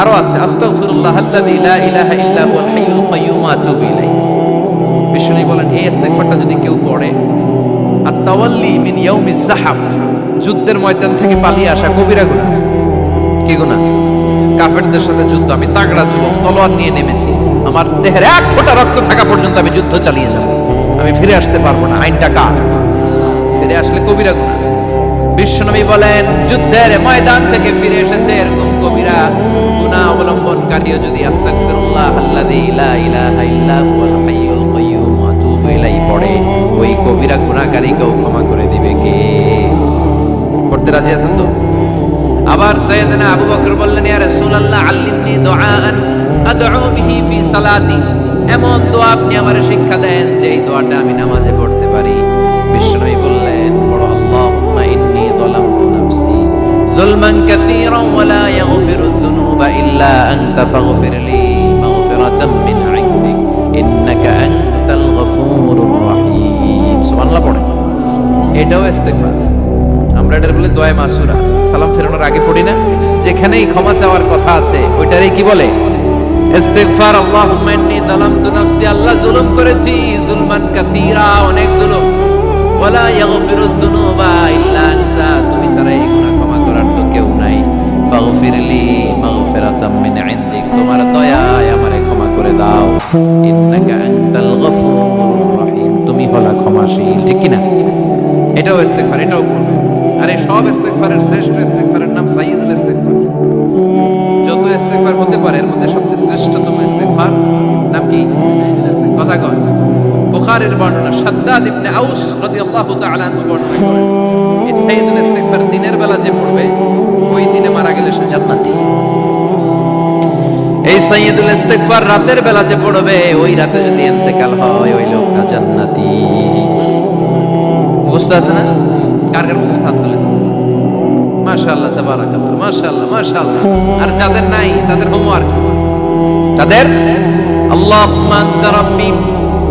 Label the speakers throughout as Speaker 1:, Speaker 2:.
Speaker 1: আরও আছে বলেন, এই যদি কেউ পড়ে আর তাওয়াল্লি মিন যুদ্ধের ময়দান থেকে পালিয়ে আসা কবিরা কি কাফেরদের সাথে যুদ্ধ, আমি তাগড়া যুবক, তলোয়ার নিয়ে নেমেছি, আমার দেহের এক ফোঁটা রক্ত থাকা পর্যন্ত আমি যুদ্ধ চালিয়ে যাব। আমি ফিরে আসতে পারব না, আইনটা কার? ফিরে আসলে কবিরা গুনাহ বিশ্বনবী বলেন, যুদ্ধের ময়দান থেকে ফিরে এসেছে এরকম কবিরা। অবলম্বনকারীও যদি পড়ে। ওই কবিরা গুনাহকারীকেও ক্ষমা করে দিবে কে? পড়তে রাজি আছেন তো? আবার সৈয়দনা আবু বকর বললেন, ইয়া রাসূলুল্লাহ, আল্লিমনি দুআআন আদউ বিহি ফি সালাতি। এমন দোয়া আপনি আমারে শিক্ষা দেন যে এই দোয়াটা আমি নামাজে পড়তে পারি। বিশ্বনবী বললেন, পড়ো, আল্লাহুম্মা ইন্নী যালামতু নাফসি। যুলমান কাসীরান ওয়া লা ইয়াগফিরু যুনুবা ইল্লা আনতা ফাগফির লি মাগফিরাতাম মিন ইনদিক ইন্নাকা আনতাল গফুরুর রহিম সুবহানাল্লাহ পড়ে। এটাও ইস্তেগফার। আমরা এটার বলে দোয়া মাসুরা। সালাম ফেরানোর আগে পড়ি না? যেখানেই ক্ষমা চাওয়ার কথা আছে, ওইটারই কি বলে? ইস্তেগফার, আল্লাহুম্মা ইন্নী যালামতু নাফসি, আল্লাহ জুলুম করেছি, জুলমান কাসীরা, অনেক জুলুম। ওয়ালা ইয়াগফিরু যুনুবা ইল্লা আনতা। তুমি ছাড়া এই গুনাহ ক্ষমা করার তো কেউ নাই। ফাগফিরলি ইস্তেগফারের বর্ণনা, সাদ্দাদ ইবনে আউস রাদিয়াল্লাহু তাআলা আনহু বর্ণনা করেন এই সাইয়েদুল ইস্তিগফার দিনের বেলা যে পড়বে, ওই দিনে মারা গেলে সে জান্নাতি। এই সাইয়েদুল ইস্তিগফার রাতের বেলা যে পড়বে, ওই রাতে যদি ইন্তেকাল হয়, ওই লোকটা জান্নাতি। বুঝতে আছে না? কার কার মুখস্থ হাত তুলে মাশাআল্লাহ, তাবারাকাল্লাহ, মাশাআল্লাহ মাশাআল্লাহ। আর যাদের নাই, তাদের হোমওয়ার্ক তাদের? আল্লাহুম্মা আনতা রাব্বী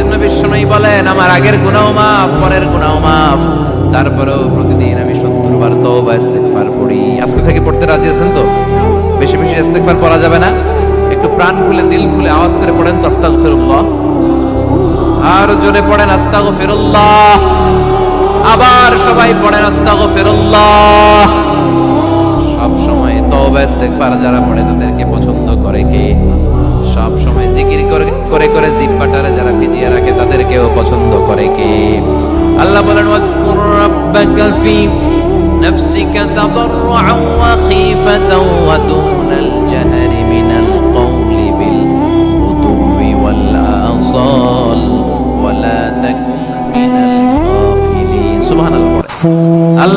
Speaker 1: এজন্য বিশ্বনবী বলেন, আমার আগের গুনাহ মাফ, পরের গুনাহ মাফ। তারপরেও প্রতিদিন আমি সত্তর বার তওবা, ইস্তেগফার পড়ি। আজকে থেকে পড়তে রাজি আছেন তো? বেশি বেশি ইস্তেগফার পড়া যাবে না? একটু প্রাণ খুলে, দিল খুলে আওয়াজ করে পড়েন তো, আস্তাগফিরুল্লাহ। আর জোরে পড়েন, আস্তাগফিরুল্লাহ। আবার সবাই পড়েন, আস্তাগফিরুল্লাহ। সব সময় তওবা, ইস্তেগফার যারা পড়ে, তাদেরকে পছন্দ করে কে? সব সময় জিকির করে করে জিব্বাটারে যারা ভিজিয়ে রাখে, তাদেরকেও পছন্দ করে কে? আল্লাহ বলেন, ওয়াজকুর রাব্বাকা ফি নাফসিকা তাদাররুআন ওয়া খিফাতাও ওয়া দুনাল জাহরি।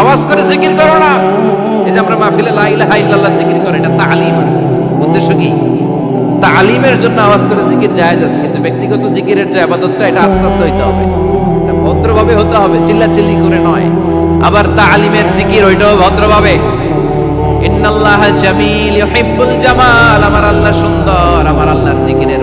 Speaker 1: আওয়াজ করে জিকির করো না। এই যে আমরা মাহফিলে লা ইলাহা ইল্লাল্লাহ জিকির করে, এটা তালিম। উদ্দেশ্য কি? তালিমের জন্য আওয়াজ করে জিকির জায়েজ আছে, কিন্তু ব্যক্তিগত জিকিরের যে আবাদতটা, এটা আস্তে আস্তে হইতে হবে। ভদ্রভাবে হতে হবে চিল্লা চিল্লি করে নয়। আবার তালিমের জিকির, ওইটাও ভদ্রভাবে। ইন্নাল্লাহ জামিল ইউহিব্বুল জামাল, আমার আল্লাহ সুন্দর, আমার আল্লাহর জিকিরের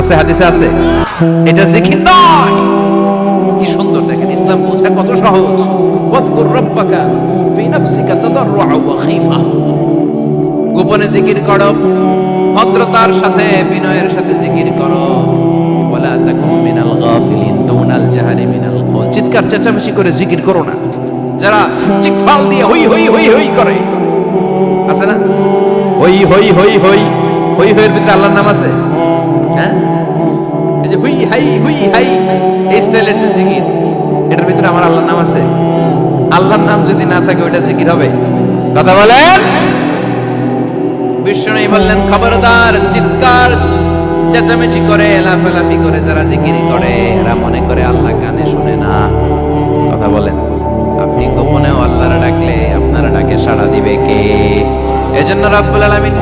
Speaker 1: আছে, হাদিসে আছে? এটা জিকির নয়। কি সুন্দর দেখেন, ইসলাম বোঝা কত সহজ। ওয়াজকুর রাব্বাকা ফি নাফসিকা তাদাররুআ ওয়া খাইফা গোপনে জিকির করো, ভদ্রতার সাথে, বিনয়ের সাথে জিকির করো। ওয়ালা তাকুম মিনাল গাফিলিন দুনাল জাহারি মিনাল কওল চিৎকার, চেঁচামেচি করে জিকির করো না। যারা চিকফাল দিয়ে হই হই হই হই করে। আছে না? হই হই হই হই। হই, হইয়ের ভিতরে আল্লাহর নাম আছে? যে হুই, হাই হুই, হাই, এই স্টাইলের যে জিকির, এটার ভিতরে আমার আল্লাহর নাম আছে। আল্লাহর নাম যদি না থাকে জিকির হবে। কথা বিষ্ণু বললেন, খবরদার, চিৎকার, চেঁচামেচি করে, লাফালাফি করে যারা জিকিরি করে, এরা মনে করে আল্লাহ কানে শুনে না। কথা বলেন। আপনি গোপনেও আল্লাহরা ডাকলে আপনারা ডাকে সাড়া দিবে কে? এজন্য রাব্বুল আলামিন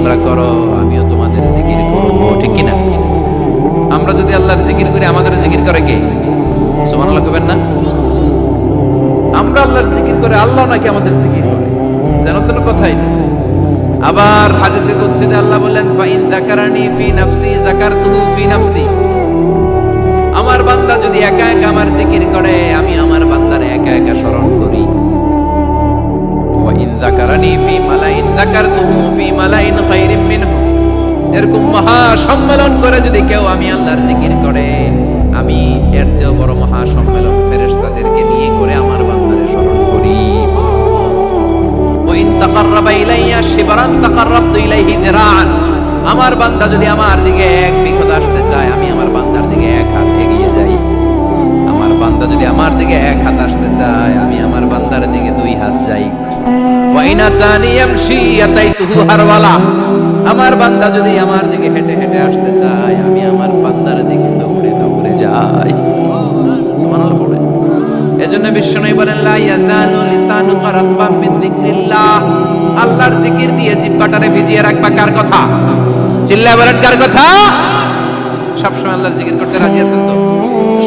Speaker 1: তোমরা করো, আমিও তোমাদের জিকির করব, ঠিক কি না আমরা যদি আল্লাহর জিকির করি আমাদের জিকির করে কে? সুবহানাল্লাহ কবেন না? আমরা আল্লাহর জিকির করে, আল্লাহ নাকি আমাদের জিকির করে? যেন তেন কথা এটা আবার হাদিসে কুদসিতে আল্লাহ বললেন, ফাইন যাকারানি ফি নাফসি, যাকারতুহু ফি নাফসি। আমার বান্দা যদি একা একা আমার জিকির করে, আমি আমার বান্দারে একা একা স্মরণ করি। ওয়াইন যাকারানি ফি মালাইন যাকারতুহু ফি মালাইন খাইরিম মিনহু। এরকম মহা সম্মেলন করে যদি কেউ আমি আল্লাহর জিকির করে, আমি এর চেয়েও বড় মহা সম্মেলন ফেরেশতাদেরকে নিয়ে করে আমার বান্দারে স্মরণ করি। ওয়াইন তাকাররাবা ইলাইয়া শিবরান তাকাররাবতু ইলাইহি যিরাআন। আমার বান্দা যদি আমার দিকে এক বিঘত আসতে চায়, আমি আমার বান্দার দিকে এক হাত এগিয়ে যাই। আমার বান্দা যদি আমার দিকে এক হাত আসতে চায়, আমি আমার বান্দার দিকে দুই হাত যাই। আমার বান্দা যদি আমার দিকে হেঁটে হেঁটে আসতে চায়, আমি আমার বান্দার দিকে দৌড়ে দৌড়ে যাই। বলেন আল্লাহর জিকির দিয়ে ভিজিয়ে রাখবা কার কথা? চিল্লা বলেন, কার কথা? সবসময় আল্লাহর জিকির করতে রাজি আছেন তো?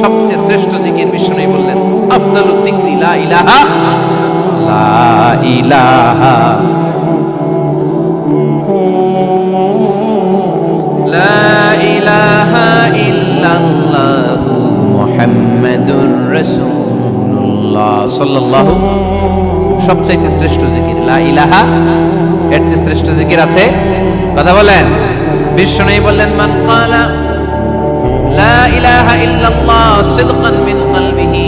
Speaker 1: সবচেয়ে শ্রেষ্ঠ জিকির বিশ্বনবী বললেন, আফদালু লা ইলাহা লা ইলাহা লা ইলাহা ইল্লাল্লাহু মুহাম্মাদুর রাসূলুল্লাহ সাল্লাল্লাহু সবচাইতে শ্রেষ্ঠ জিকির, লা ইলাহা, এর চেয়ে শ্রেষ্ঠ জিকির আছে কথা বলেন? বিষ্ণু বললেন, মান কালা লা ইলাহা ইল্লাল্লাহ সিদকান মিন কলবিহি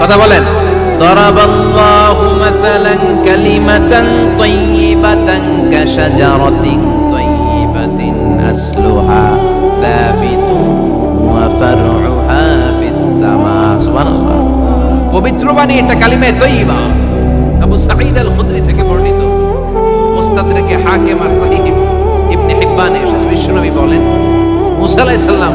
Speaker 1: কথা বলেন ضرب الله مثلا كلمة طيبة كشجرة طيبة أصلها ثابت وفرعها في السماء سبحان الله পবিত্র বাণী এটা কালিমে তৈবা আবু সাঈদ আল খুদরি থেকে বর্ণিত মুস্তাদরিকে হাকিম আর সহিহ ইবনে হিব্বানে এসেছে বিশ্বনবী বলেন মুসা আলাইহিস সালাম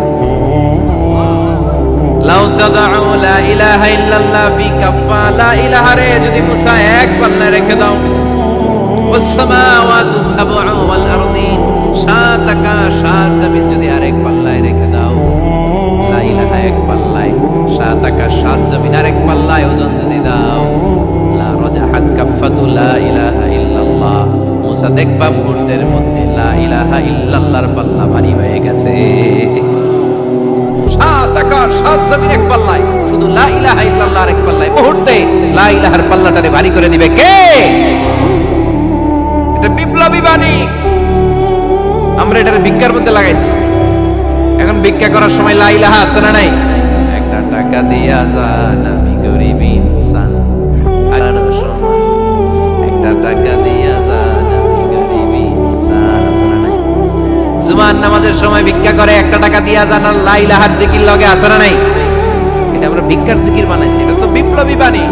Speaker 1: লাউ তাদাউ লা ইলাহা ইল্লাল্লাহ ফি লা ইলাহা রে, যদি মুসা এক পাল্লা রেখে দাও। ওয়াসসামাওয়াতু সাবউ ওয়াল আরদিন সাত আকাশ, সাত জমিন যদি আরেক পাল্লায় রেখে দাও। লা ইলাহা এক পাল্লায়, সাত আকাশ, সাত জমিন আরেক পাল্লায় ওজন যদি দাও। লা রাজাহাত কাফাতু লা ইলাহা ইল্লাল্লাহ। মুসা দেখবা মুহূর্তের মধ্যে লা পাল্লা ভারী হয়ে গেছে। আকাশ সাত জমিন এক পাল্লায়। শুধু লা ইলাহা ইল্লাল্লাহর এক পাল্লায়। মুহূর্তে লা ইলাহার পাল্লাটারে ভারী করে দিবে কে? এটা বিপ্লবী বাণী। আমরা এটার ভিক্ষার মধ্যে লাগাইছি। এখন ভিক্ষা করার সময় লাইলাহা আছে না নাই? একটা টাকা দিয়া যান, আমি গরিব ইনসান। নামাজের সময় ভিক্ষা করে একটা টাকা দিয়া যান, আর লাইলাহার জিকির লগে আছে না নাই? এটা আমরা ভিক্ষার জিকির বানাইছি, এটা তো বিপ্লবী বাণী।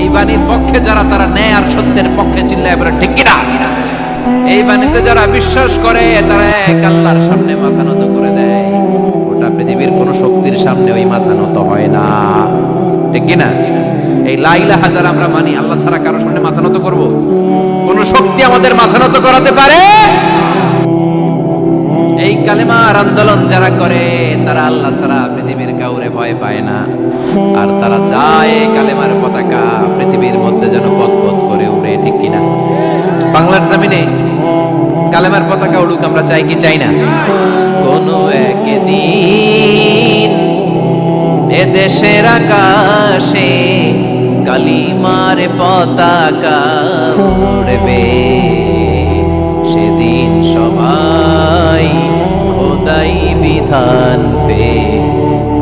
Speaker 1: এই বাণীর পক্ষে যারা, তারা ন্যায় আর সত্যের পক্ষে চিল্লায় বলে ঠিক কিনা? এই বাণীতে যারা বিশ্বাস করে, তারা এক আল্লাহর সামনে মাথা নত করে দেয়। গোটা পৃথিবীর কোন শক্তির সামনে ওই মাথা নত হয় না। ঠিক কিনা? এই লাইলা হাজার আমরা মানি, আল্লাহ ছাড়া কারোর সামনে মাথা নত করব? কোন শক্তি আমাদের মাথা নত করাতে পারে? কালেমার আন্দোলন যারা করে, তারা আল্লাহ ছাড়া পৃথিবীর কাউরে ভয় পায় না। আর তারা যায় কালেমার পতাকা পৃথিবীর মধ্যে যেন পথ করে উড়ে, ঠিক কিনা? বাংলার জামিনে কালেমার পতাকা উড়ুক আমরা চাই কি চাই না? কোনো একদিন এ দেশের আকাশে কালিমার পতাকা উড়বে। সেদিন সবাই খোদাই বিধান পে,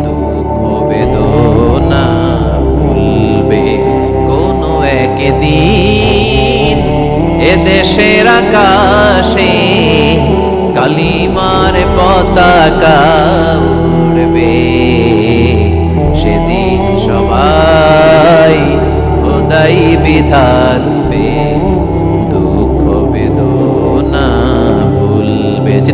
Speaker 1: দুঃখ বেদনা ভুলবে। কোনো একদিন এ দেশের আকাশে কালিমার পতাকা উড়বে। সেদিন সবাই খোদাই বিধান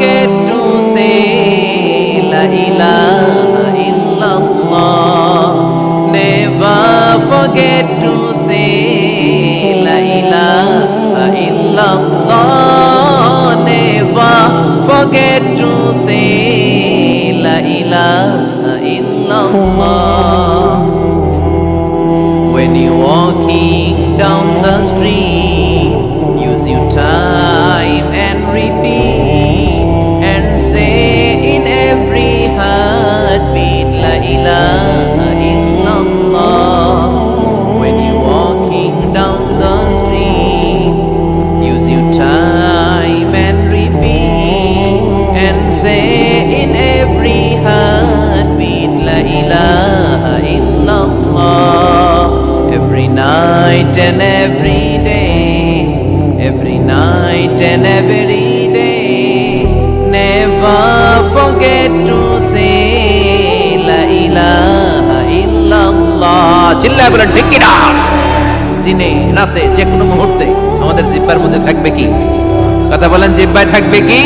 Speaker 1: forget to say La ilaha illallah. Never forget to say La ilaha illallah. Never forget to say La ilaha illallah. say in every heartbeat La ilaha illallah Every night and every day Every night and every day Never forget to say La ilaha illallah Jilla bolan take it out দিনে রাতে যে কোনো মুহূর্তে আমাদের জিব্বার মধ্যে থাকবে কি কথা বলেন জিব্বায় থাকবে কি